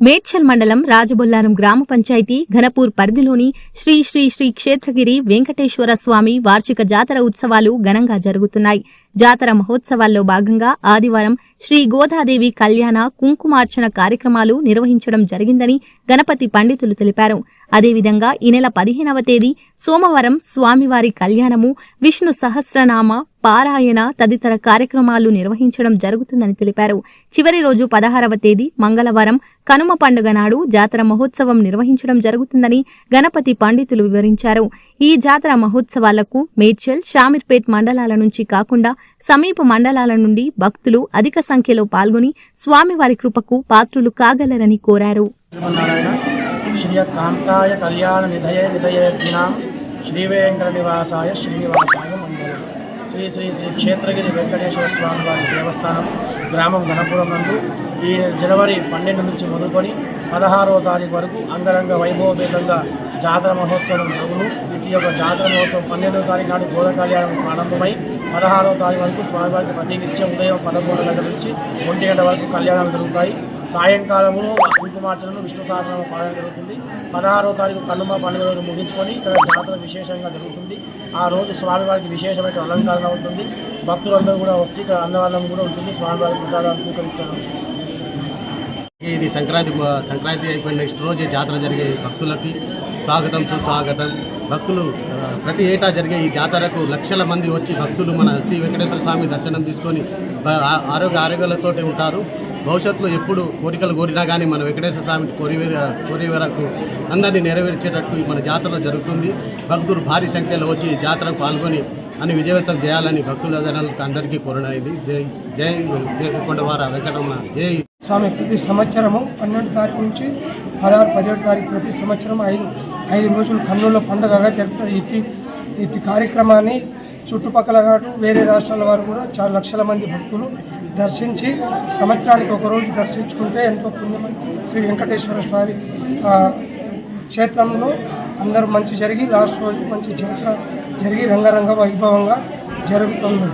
మేడ్చల్ మండలం రాజబొల్లారం గ్రామ పంచాయతీ ఘనపూర్ పరిధిలోని శ్రీ శ్రీ శ్రీ క్షేత్రగిరి వెంకటేశ్వర స్వామి వార్షిక జాతర ఉత్సవాలు ఘనంగా జరుగుతున్నాయి. జాతర మహోత్సవాల్లో భాగంగా ఆదివారం శ్రీ గోదాదేవి కళ్యాణ కుంకుమార్చన కార్యక్రమాలు నిర్వహించడం జరిగిందని గణపతి పండితులు తెలిపారు. అదేవిధంగా ఈ నెల పదిహేనవ తేదీ సోమవారం స్వామివారి కళ్యాణము విష్ణు సహస్రనామ పారాయణ తదితర కార్యక్రమాలు నిర్వహించడం జరుగుతుందని తెలిపారు. చివరి రోజు పదహారవ తేదీ మంగళవారం కనుమ పండుగ నాడు జాతర మహోత్సవం నిర్వహించడం జరుగుతుందని గణపతి పండితులు వివరించారు. ఈ జాతర మహోత్సవాలకు మేడ్చల్ షామీర్పేట్ మండలాల నుంచి కాకుండా సమీప మండలాల నుండి భక్తులు అధిక సంఖ్యలో పాల్గొని స్వామివారి కృపకు పాత్రులు కాగలరని కోరారు. శ్రీయకాంతాయ కళ్యాణ నిధయే నిధయేర్ధినాం శ్రీవేంకట నివాసాయ శ్రీనివాసాయ మండలం శ్రీ శ్రీ శ్రీ క్షేత్రగిరి వెంకటేశ్వర స్వామి వారి దేవస్థానం గ్రామం గణపురం నందు ఈ జనవరి పన్నెండు నుంచి మొదలుకొని పదహారవ తారీఖు వరకు అంగరంగ వైభవపేతంగా జాతర మహోత్సవం జరుగును. ఇటు యొక్క జాతర మహోత్సవం పన్నెండవ తారీఖు నాడు గోధ కళ్యాణం ప్రారంభమై పదహారవ తారీఖు వరకు స్వామివారికి ప్రతినిత్యం ఉదయం పదకొండు గంటల నుంచి ఒంటి గంట వరకు కళ్యాణాలు జరుగుతాయి. సాయంకాలము కుంకుమార్చనను విష్ణు సహస్రనామ పాడడం జరుగుతుంది. పదహారో తారీఖు కన్నుమ పండుగ రోజు ముగించుకొని ఇక్కడ జాతర విశేషంగా జరుగుతుంది. ఆ రోజు స్వామివారికి విశేషమైన అలంకరణ ఉంటుంది. భక్తులందరూ కూడా వచ్చి ఇక్కడ అన్నదానం కూడా ఉంటుంది. స్వామివారి ప్రసాదాలు స్వీకరిస్తారు. ఇది సంక్రాంతి సంక్రాంతి అయిపోయిన నెక్స్ట్ రోజే జాతర జరిగే భక్తులకి స్వాగతం సుస్వాగతం. భక్తులు ప్రతి ఏటా జరిగే ఈ జాతరకు లక్షల మంది వచ్చి భక్తులు మన శ్రీ వెంకటేశ్వర స్వామి దర్శనం తీసుకొని ఆరోగ్య ఆరోగ్యాలతో ఉంటారు. భవిష్యత్తులో ఎప్పుడు కోరికలు కోరినా కానీ మన వెంకటేశ్వర స్వామి కోరివే కోరి వరకు అందరినీ నెరవేర్చేటట్టు మన జాతర జరుగుతుంది. భక్తులు భారీ సంఖ్యలో వచ్చి జాతరకు పాల్గొని అని విజయవంతం చేయాలని భక్తులందరికీ అందరికీ కోరడైంది జై జై జై వారు వెంకటరమణ. జై. స్వామి ప్రతి సంవత్సరము పన్నెండు తారీఖు నుంచి పదహారు పదిహేడు తారీఖు ప్రతి సంవత్సరం ఐదు ఐదు రోజులు కన్నుల పండుగగా జరుగుతుంది ఇట్టి ఇట్టి కార్యక్రమాన్ని చుట్టుపక్కల కాదు వేరే రాష్ట్రాల వారు కూడా చాలా లక్షల మంది భక్తులు దర్శించి సంవత్సరానికి ఒకరోజు దర్శించుకుంటే ఎంతో పుణ్యమని శ్రీ వెంకటేశ్వర స్వామి క్షేత్రంలో అందరూ మంచి జరిగి లాస్ట్ రోజు మంచి జాతర జరిగి రంగరంగ వైభవంగా జరుగుతుంది